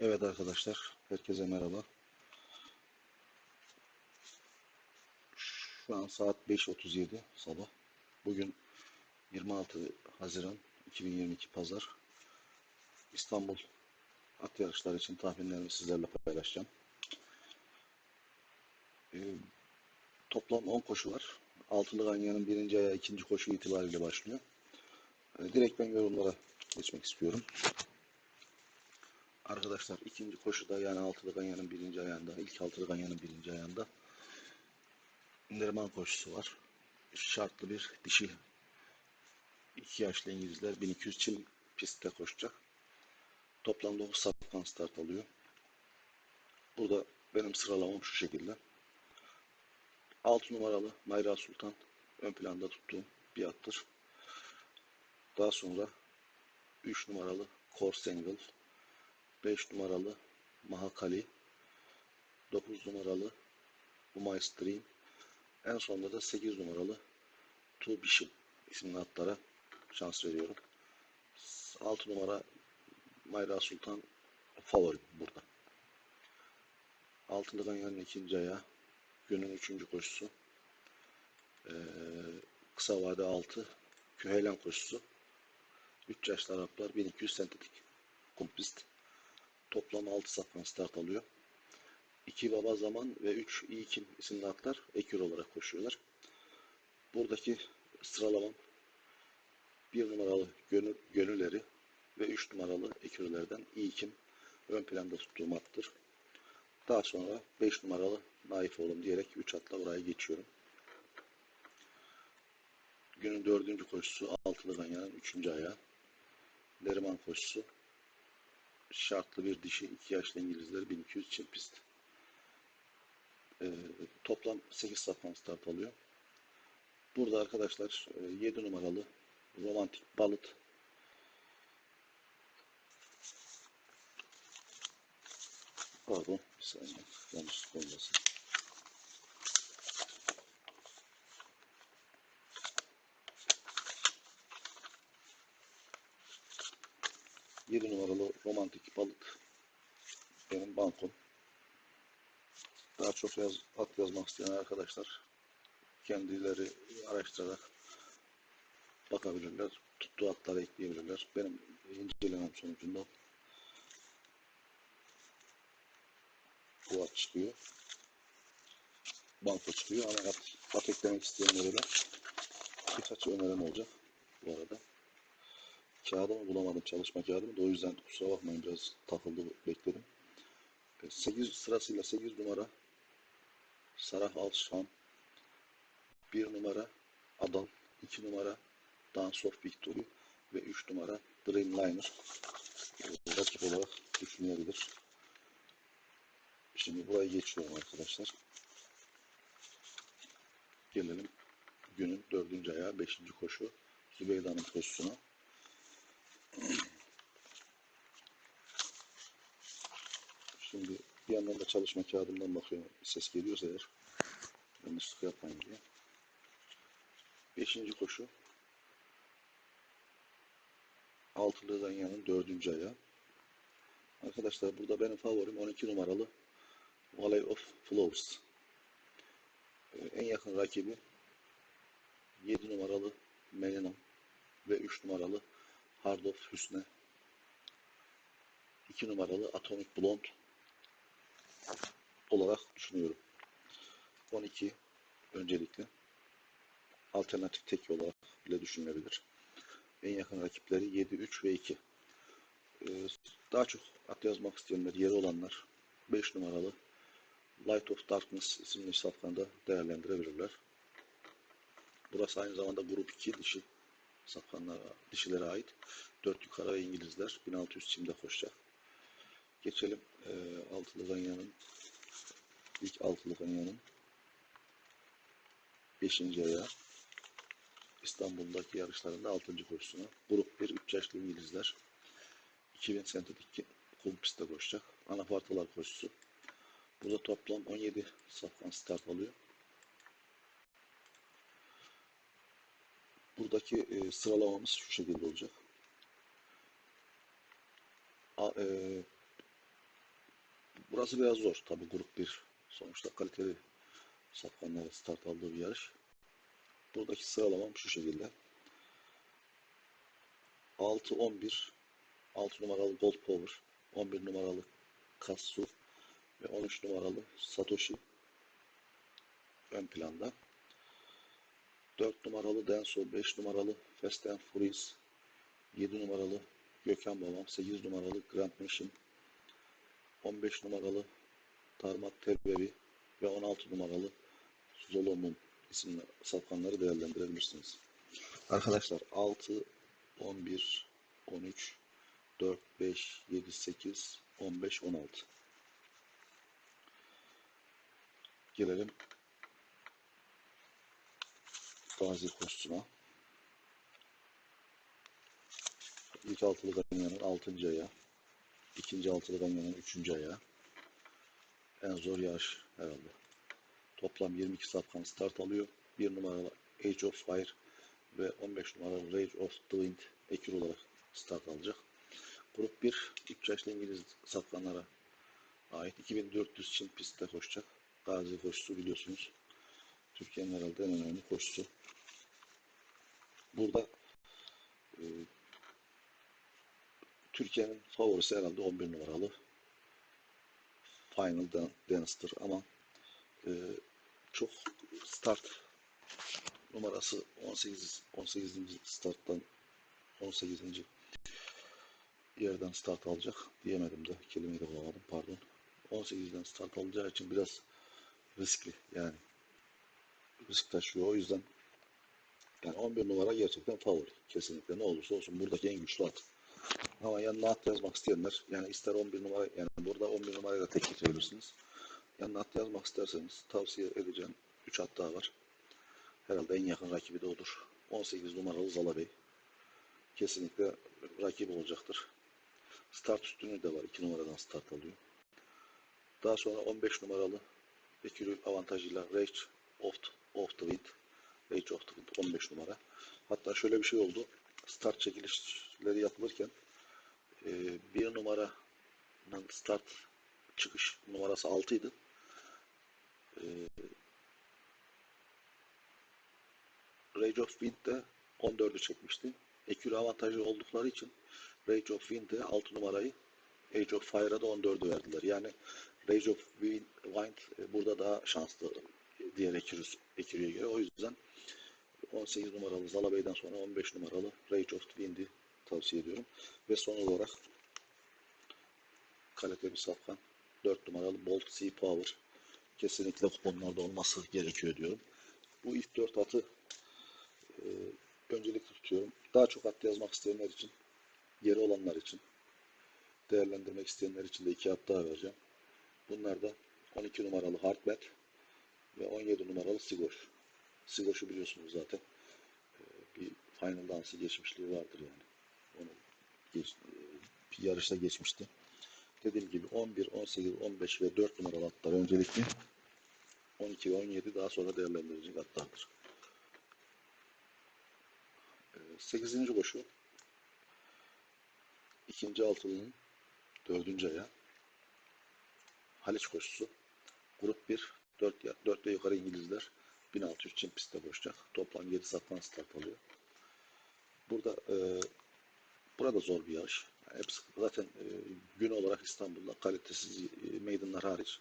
Evet arkadaşlar, herkese merhaba. Şu an saat 5.37 sabah. Bugün 26 Haziran 2022 Pazar. İstanbul at yarışları için tahminlerimi sizlerle paylaşacağım. Ee, toplam 10 koşu var. Altılı Ganyan'ın birinci ayağı ikinci koşu itibariyle başlıyor. Ee, direkt ben yorumlara geçmek istiyorum. Arkadaşlar ikinci koşuda yani altılı ganyanın birinci ayağında, ilk altılı ganyanın birinci ayağında Neriman koşusu var. Şartlı bir dişi. iki yaşlı İngilizler 1200 çim pistte koşacak. Toplam 9 safkan start alıyor. Burada benim sıralamam şu şekilde. 6 numaralı Mayra Sultan ön planda tuttuğum bir attır. Daha sonra 3 numaralı Korsengal 5 numaralı Mahakali, 9 numaralı Umay Stream, en sonunda da 8 numaralı Tu Bishim isimli atlara şans veriyorum. 6 numara Mayra Sultan favori burada. Altılı Ganyan'ın ikinci ayağı, günün üçüncü koşusu. Ee, kısa vade 6, Küheylan koşusu. 3 yaşlı Araplar 1200 sentetik kum pist. Toplam 6 safkan start alıyor. 2 baba zaman ve 3 iyi kim isimli atlar ekür olarak koşuyorlar. Buradaki sıralamam 1 numaralı gönül, gönülleri ve 3 numaralı ekürlerden iyi kim ön planda tuttuğum attır. Daha sonra 5 numaralı naif oğlum diyerek 3 atla buraya geçiyorum. Günün dördüncü koşusu altılı ganyanın üçüncü ayağı. Neriman koşusu şartlı bir dişi, iki yaşlı İngilizler 1200 çim pist. Ee, toplam 8 safhan start alıyor. Burada arkadaşlar 7 numaralı romantik balıt Pardon, bir saniye. Yanlışlık olmasın. Yedi numaralı romantik balık benim bankom. Daha çok yaz, at yazmak isteyen arkadaşlar kendileri araştırarak bakabilirler. Tuttuğu atları ekleyebilirler. Benim incelemem sonucunda bu at çıkıyor. Banko çıkıyor ama at, at eklemek isteyenlere de birkaç önerim olacak bu arada. Kağıdımı bulamadım çalışma kağıdımı da o yüzden kusura bakmayın biraz takıldı bekledim. 8 sırasıyla 8 numara Sarah Alşan 1 numara Adam 2 numara Dance of Victory ve 3 numara Dreamliner e, rakip olarak düşünülebilir. Şimdi buraya geçiyorum arkadaşlar. Gelelim günün dördüncü ayağı, beşinci koşu. Zübeyda'nın koşusuna. Şimdi bir yandan da çalışma kağıdımdan bakıyorum. Ses geliyorsa eğer yanlışlık yapmayın diye. Beşinci koşu. Altılı Ganyan'ın dördüncü ayağı. Arkadaşlar burada benim favorim 12 numaralı Valley of Flowers. Ee, en yakın rakibi 7 numaralı Melinan ve 3 numaralı Hard of Hüsne. 2 numaralı Atomic Blonde olarak düşünüyorum. 12 öncelikle alternatif tek olarak bile düşünülebilir. En yakın rakipleri 7, 3 ve 2. Ee, daha çok at yazmak isteyenler, yeri olanlar 5 numaralı Light of Darkness isimli safkanda değerlendirebilirler. Burası aynı zamanda grup 2 dişi safkanlara, dişilere ait. 4 yukarı ve İngilizler 1600 çimde koşacak. Geçelim e, altılı ganyanın ilk altılı ganyanın 5. ayağı İstanbul'daki yarışlarında 6. koşusuna. Grup 1 3 yaşlı İngilizler 2000 sentetik kum pistte koşacak. Anafartalar koşusu. Burada toplam 17 safkan start alıyor. Buradaki e, sıralamamız şu şekilde olacak. A, e, Burası biraz zor. Tabi grup 1. Sonuçta kaliteli safkanlara start aldığı bir yarış. Buradaki sıralamam şu şekilde. 6 11 6 numaralı Gold Power, 11 numaralı Kassu ve 13 numaralı Satoshi ön planda. 4 numaralı Denso, 5 numaralı Fast and Furious, 7 numaralı Gökhan Babam, 8 numaralı Grand Machine, 15 numaralı Tarmat Terbebi ve 16 numaralı Zolomon isimli safkanları değerlendirebilirsiniz. Arkadaşlar 6, 11, 13, 4, 5, 7, 8, 15, 16. Gelelim Gazi Kostu'na. İlk altılı ganyanın 6. ayağı. ikinci altılı ganyanın 3. ayağı. En zor yarış herhalde. Toplam 22 safkan start alıyor. 1 numaralı Age of Fire ve 15 numaralı Rage of the Wind ekür olarak start alacak. Grup 1 3 yaşlı İngiliz safkanlara ait 2400 Çin pistte koşacak. Gazi koşusu biliyorsunuz. Türkiye'nin herhalde en önemli koşusu. Burada e, Türkiye'nin favorisi herhalde 11 numaralı Final Dan- Dance'dır ama e, çok start numarası 18 18. starttan 18. yerden start alacak diyemedim de kelimeyi de bulamadım pardon 18'den start alacağı için biraz riskli yani risk taşıyor. O yüzden yani 11 numara gerçekten favori. Kesinlikle ne olursa olsun buradaki en güçlü at. Ama yanına at yazmak isteyenler yani ister 11 numara yani burada 11 numarayla tek getirebilirsiniz yanına at yazmak isterseniz tavsiye edeceğim 3 at daha var. Herhalde en yakın rakibi de odur. 18 numaralı Zala Bey. Kesinlikle rakip olacaktır. Start üstünlüğü de var. 2 numaradan start alıyor. Daha sonra 15 numaralı Ekürü avantajıyla Rage of, of the Wind Rage of the Wind 15 numara. Hatta şöyle bir şey oldu. Start çekilişleri yapılırken e, bir numaranın start çıkış numarası 6 idi. E, Rage of Wind de 14'ü çekmişti. Ekürü avantajı oldukları için Rage of Wind'e 6 numarayı Age of Fire'a da 14'ü verdiler. Yani Rage of Wind, Wind e, burada daha şanslı diğer Ekürüs, Ekürü'ye göre. O yüzden 18 numaralı Zala Bey'den sonra 15 numaralı Rage of the Wind'i tavsiye ediyorum. Ve son olarak kalite bir safkan 4 numaralı Bolt Sea Power kesinlikle kuponlarda olması gerekiyor diyorum. Bu ilk 4 atı e, öncelikli tutuyorum. Daha çok at yazmak isteyenler için, geri olanlar için, değerlendirmek isteyenler için de 2 at daha vereceğim. Bunlar da 12 numaralı Hardbet ve 17 numaralı Sigoş. Sigoş'u biliyorsunuz zaten. Ee, bir final dansı geçmişliği vardır yani. Onu geç, e, bir yarışta geçmişti. Dediğim gibi 11, 18, 15 ve 4 numaralı atlar öncelikli. 12 ve 17 daha sonra değerlendirilecek atlardır. 8. koşu ikinci altılının dördüncü ayağı Haliç koşusu. Grup 1 4, 4 yukarı İngilizler 1600 Çin pistte koşacak. Toplam 7 saftan start alıyor. Burada e, burada zor bir yarış. Yani hepsi zaten e, gün olarak İstanbul'da kalitesiz e, meydanlar hariç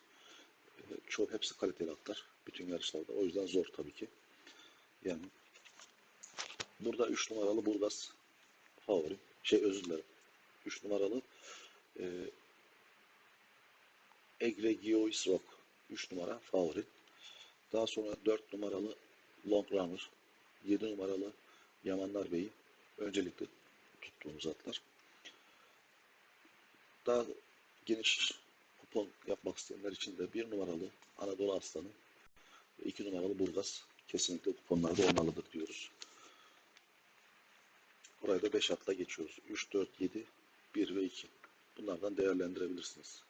e, çok hepsi kaliteli atlar. Bütün yarışlarda. O yüzden zor tabii ki. Yani burada 3 numaralı Burgaz favori. Şey özür dilerim. 3 numaralı e, Egregiois Rock 3 numara favori. Daha sonra 4 numaralı Long Runner, 7 numaralı Yamanlar Bey'i öncelikle tuttuğumuz atlar. Daha geniş kupon yapmak isteyenler için de 1 numaralı Anadolu Aslanı ve 2 numaralı Burgaz kesinlikle kuponlarda olmalıdır diyoruz. Burayı da 5 atla geçiyoruz. 3, 4, 7, 1 ve 2. Bunlardan değerlendirebilirsiniz.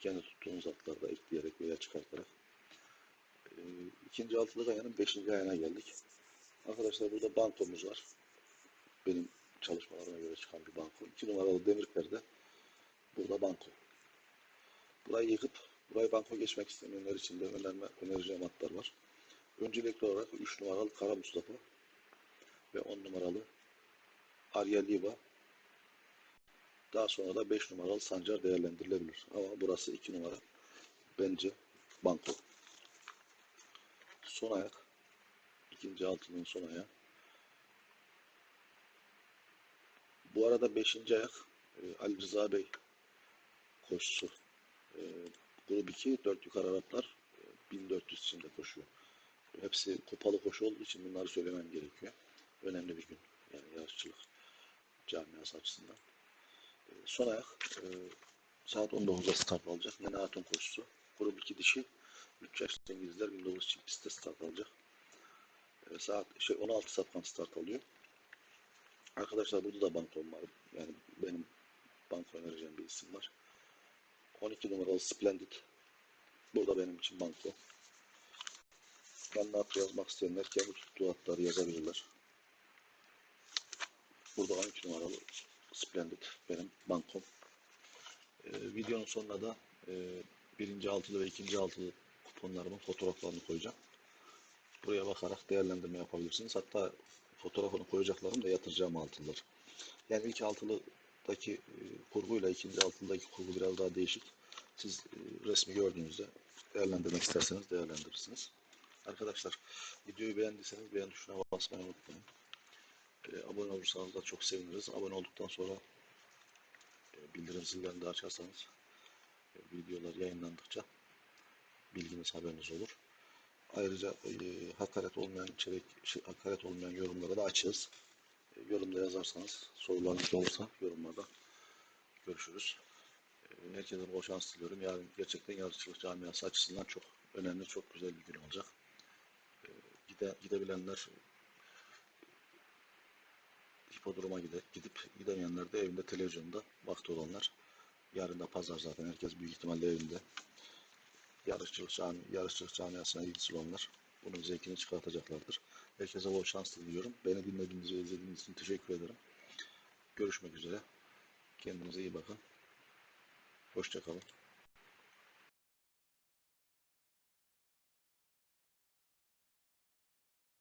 Kendi tuttuğunuz atlarda ekleyerek veya çıkartarak. Ee, ikinci altılı kayanın beşinci ayağına geldik. Arkadaşlar burada bankomuz var. Benim çalışmalarıma göre çıkan bir banko. İki numaralı demir perde. Burada banko. Burayı yıkıp burayı banko geçmek istemeyenler için de önerme, önereceğim hatlar var. Öncelikli olarak 3 numaralı Kara Mustafa ve 10 numaralı Arya Liva daha sonra da 5 numaralı Sancar değerlendirilebilir. Ama burası 2 numara. Bence banko. Son ayak. ikinci altının son ayağı. Bu arada 5. ayak e, Ali Rıza Bey koşusu. E, grup 2 4 yukarı Araplar e, 1400 içinde koşuyor. Hepsi kupalı koşu olduğu için bunları söylemem gerekiyor. Önemli bir gün. Yani yarışçılık camiası açısından. Son ayak e, saat 19'da start alacak. Nene Hatun koşusu. Grup 2 dişi 3 yaşlı İngilizler 1900 çift pistte start alacak. E, saat şey 16 safkan start alıyor. Arkadaşlar burada da bankom var. Yani benim banko önereceğim bir isim var. 12 numaralı Splendid. Burada benim için banko. Yanına at yazmak isteyenler kendi tuttuğu atları yazabilirler. Burada 12 numaralı Splendid benim bankom. Ee, videonun sonuna da e, birinci altılı ve ikinci altılı kuponlarımın fotoğraflarını koyacağım. Buraya bakarak değerlendirme yapabilirsiniz. Hatta fotoğrafını koyacaklarım da yatıracağım altınlar. Yani ilk altılıdaki e, kurguyla ikinci altındaki kurgu biraz daha değişik. Siz e, resmi gördüğünüzde değerlendirmek isterseniz değerlendirirsiniz. Arkadaşlar videoyu beğendiyseniz beğen tuşuna basmayı unutmayın. E, abone olursanız da çok seviniriz. Abone olduktan sonra e, bildirim zillerini de açarsanız e, videolar yayınlandıkça bilginiz haberiniz olur. Ayrıca e, hakaret olmayan içerik, şey, hakaret olmayan yorumlara da açığız. E, yorumda yazarsanız, sorularınız olursa yorumlarda görüşürüz. E, herkese bol şans diliyorum. Yarın gerçekten yarışçılık camiası açısından çok önemli, çok güzel bir gün olacak. E, gide, gidebilenler hipodroma gide, gidip gidemeyenler de evinde televizyonda vakti olanlar. Yarın da pazar zaten herkes büyük ihtimalle evinde yarışçılık, cami, yarışçılık camiasına ilgisi olanlar bunun zevkini çıkartacaklardır. Herkese bol şans diliyorum. Beni dinlediğiniz ve izlediğiniz için teşekkür ederim. Görüşmek üzere. Kendinize iyi bakın. Hoşçakalın.